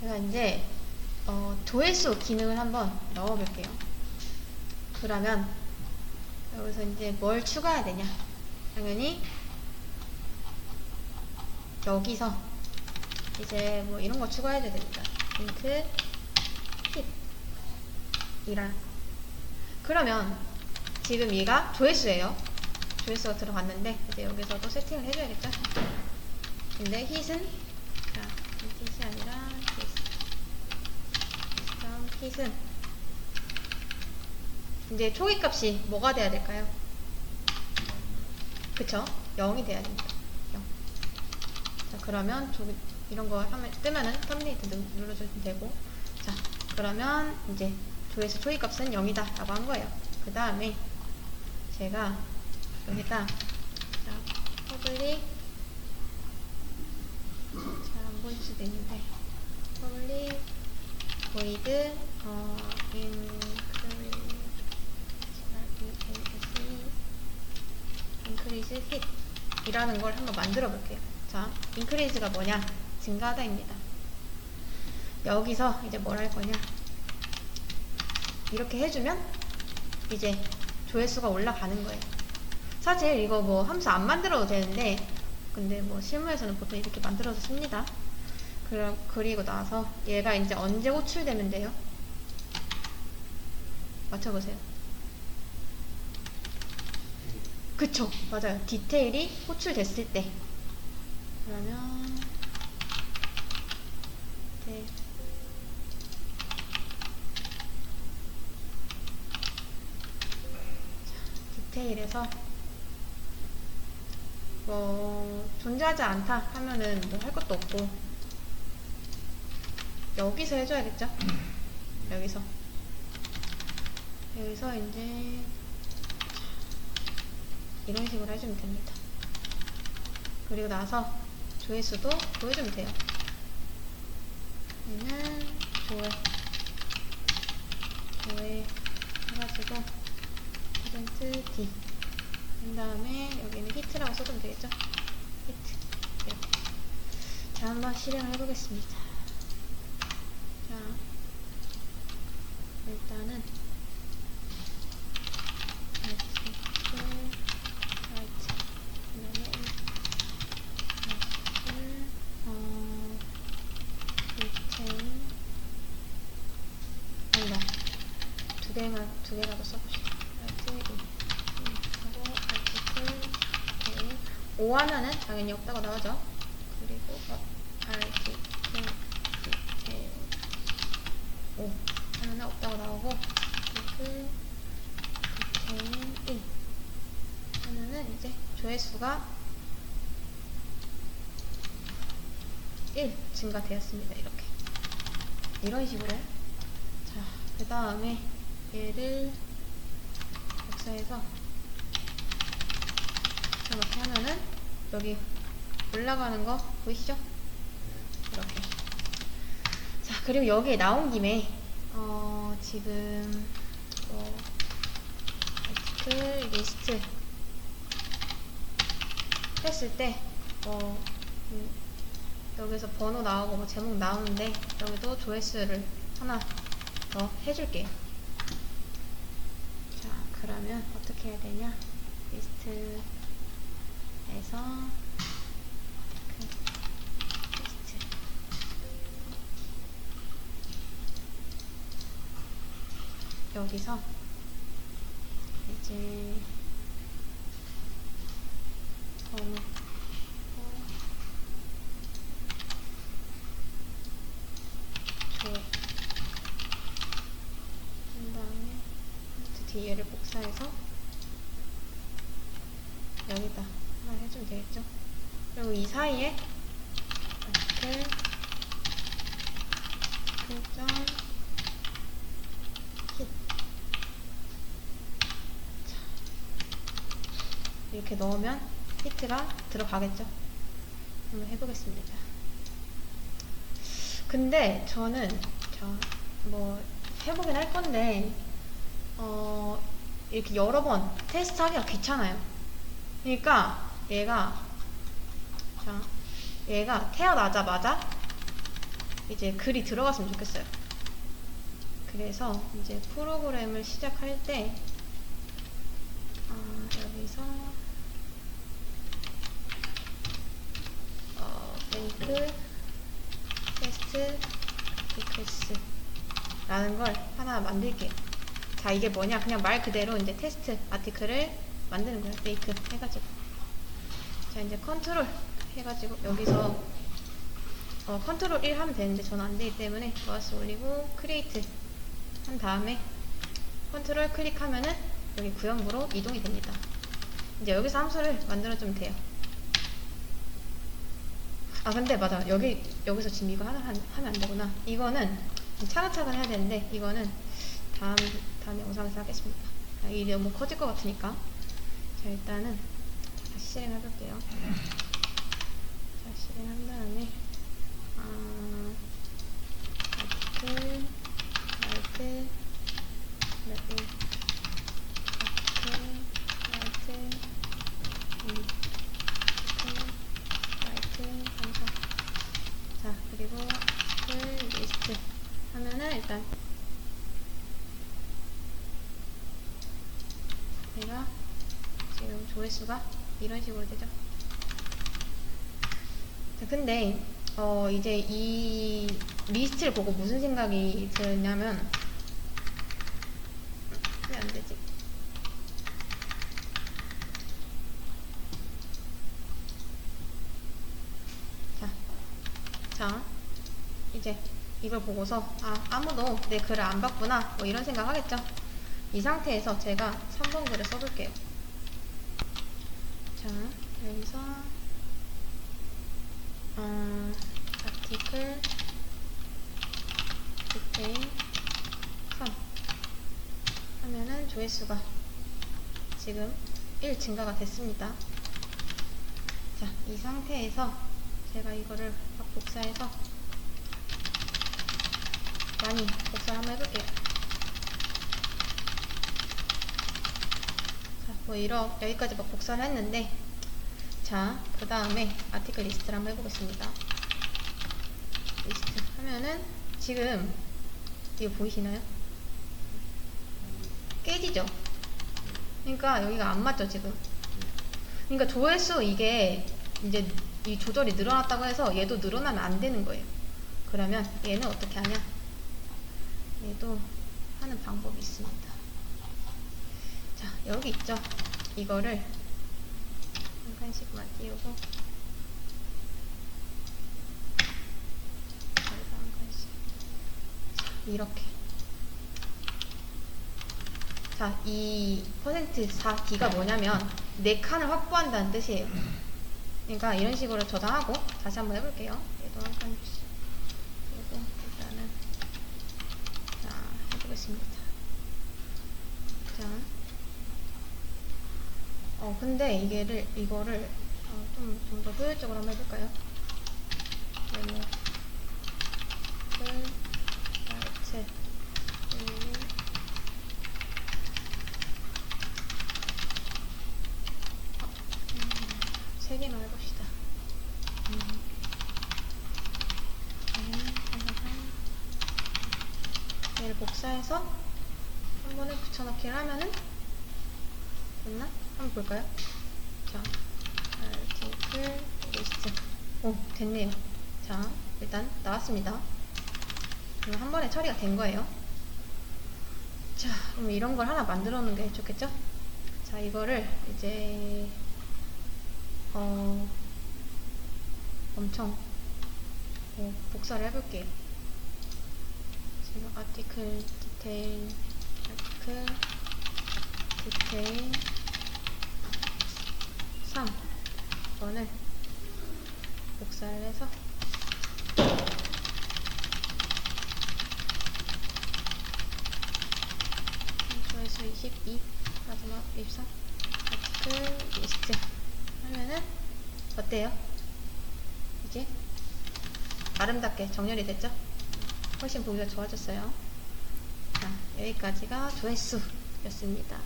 제가 이제 어, 조회수 기능을 한번 넣어볼게요. 그러면 여기서 이제 뭘 추가해야 되냐? 당연히 여기서 이제 뭐 이런 거 추가해줘야 됩니다. 링크 힙 이란 그러면 지금 얘가 조회수예요. 조회수가 들어갔는데 이제 여기서도 세팅을 해줘야겠죠? 근데 hit은 자, hit이 아니라 this. Hit은 이제 초기 값이 뭐가 돼야 될까요? 그쵸? 0이 돼야 됩니다. 0. 자, 그러면 조, 이런 거 하면, 뜨면은 터미네이트 누- 눌러주면 되고. 자, 그러면 이제 조회수 초기 값은 0이다. 라고 한 거예요. 그 다음에 제가 여기다, 자, public, 잘안 보일 수도 있는데, public, void, 어, increase, hit 이라는 걸 한번 만들어 볼게요. 자, increase가 뭐냐? 증가하다입니다. 여기서 이제 뭘 할 거냐? 이렇게 해주면 이제 조회수가 올라가는 거예요. 사실 이거 뭐 함수 안 만들어도 되는데 근데 뭐 실무에서는 보통 이렇게 만들어서 씁니다. 그럼 그리고 나서 얘가 이제 언제 호출되면 돼요? 맞춰보세요. 그쵸 맞아요 디테일이 호출됐을 때 그러면 네. 자, 디테일에서 뭐 존재하지 않다 하면은 뭐 할 것도 없고 여기서 해줘야겠죠 여기서 여기서 이제 이런 식으로 해주면 됩니다. 그리고 나서 조회수도 보여주면 돼요. 얘는 조회 조회 해가지고 퍼센트 D 그 다음에 여기는 히트라고 써주면 되겠죠? 히트 이렇게 자 한번 실행을 해보겠습니다. 자 일단은 개만 두 개라도 써봅시다. 라이트 2 하고 아티클 오케이 5 하면은 당연히 없다고 나오죠. 그리고 어, 아티클 디테일 5 없다고 나오고 아티클 디테일 1 하면은 이제 조회수가 1 증가되었습니다. 이렇게 이런 식으로 자, 그 다음에 얘를 복사해서 이렇게 하면은 여기 올라가는 거 보이시죠? 이렇게 자 그리고 여기에 나온 김에 어 지금 뭐 아티클 리스트 했을 때 어, 음, 여기서 번호 나오고 뭐 제목 나오는데 여기도 조회수를 하나 더 해줄게요. 자 그러면 어떻게 해야 되냐? 리스트에서 여기서 이제 번호 조회 그 다음에 뒤에를 복사해서 여기다 하나 해주면 되겠죠? 그리고 이 사이에 이렇게 글자 이렇게 넣으면 히트가 들어가겠죠. 한번 해보겠습니다. 근데 저는 자뭐 해보긴 할 건데 어 이렇게 여러 번 테스트하기가 귀찮아요. 그러니까 얘가 자 얘가 태어나자마자 이제 글이 들어갔으면 좋겠어요. 그래서 이제 프로그램을 시작할 때 어, 여기서 어, 링크 테스트 리퀘스트 라는 걸 하나 만들게요. 자, 이게 뭐냐? 그냥 말 그대로 이제 테스트 아티클을 만드는 거예요. 메이크 해가지고. 자, 이제 컨트롤 해가지고 여기서 어, 컨트롤 1 하면 되는데 저는 안 되기 때문에 마우스 올리고 크리에이트 한 다음에 컨트롤 클릭하면은 여기 구형부로 이동이 됩니다. 이제 여기서 함수를 만들어주면 돼요. 아 근데 맞아 여기 여기서 지금 이거 하나 한- 하면 안 되구나. 이거는 차근차근 해야 되는데 이거는 다음 다음 영상에서 하겠습니다. 아, 이게 너무 커질 것 같으니까 자 일단은 다시 실행해 볼게요. 자 실행한 다음에 아 라이트 라이트 라이트 라이트 자 그리고 풀 리스트 하면은 일단 제가 지금 조회수가 이런 식으로 되죠 자, 근데 어 이제 이 리스트를 보고 무슨 생각이 드냐면 왜 안 되지? 자, 자, 이걸 보고서 아 아무도 내 글을 안 봤구나 뭐 이런 생각 하겠죠? 이 상태에서 제가 3번 글을 써볼게요. 자, 여기서 어, 아티클 디테일 3 하면은 조회수가 지금 1 증가가 됐습니다. 자, 이 상태에서 제가 이거를 막 복사해서 많이 복사 한번 해볼게요. 자, 뭐 이러 여기까지 막 복사를 했는데 자, 그 다음에 아티클 리스트를 한번 해보겠습니다. 리스트 하면은 지금 이거 보이시나요? 깨지죠? 그러니까 여기가 안 맞죠, 지금? 그러니까 조회수 이게 이제 이 조절이 늘어났다고 해서 얘도 늘어나면 안 되는 거예요. 그러면 얘는 어떻게 하냐? 얘도 하는 방법이 있습니다. 자, 여기 있죠? 이거를 한 칸씩만 띄우고 이렇게 자, 이 퍼센트 4D가 뭐냐면 네 칸을 확보한다는 뜻이에요. 그러니까 이런 식으로 저장하고 다시 한번 해볼게요. 얘도 한 칸씩 그리고 일단은 자 해보겠습니다. 자, 어 근데 이게를 이거를 어, 좀좀 더 효율적으로 한번 해볼까요? 메모 풀 라이트 그리고 세 개만 해봅시다. 음. 음, 얘를 복사해서 한 번에 붙여넣기를 하면은 됐나? 한번 볼까요? 자, article list. 오, 됐네요. 자, 일단 나왔습니다. 그럼 한 번에 처리가 된 거예요. 자, 그럼 이런 걸 하나 만들어 놓는 게 좋겠죠? 자, 이거를 이제 어, 엄청 어, 복사를 해볼게요. 아티클 디테일, 아티클 디테일 3 번을 복사를 해서 조회수 22 마지막 24 아티클 리스트 하면은 어때요? 이게 아름답게 정렬이 됐죠? 훨씬 보기가 좋아졌어요. 자, 여기까지가 조회수였습니다.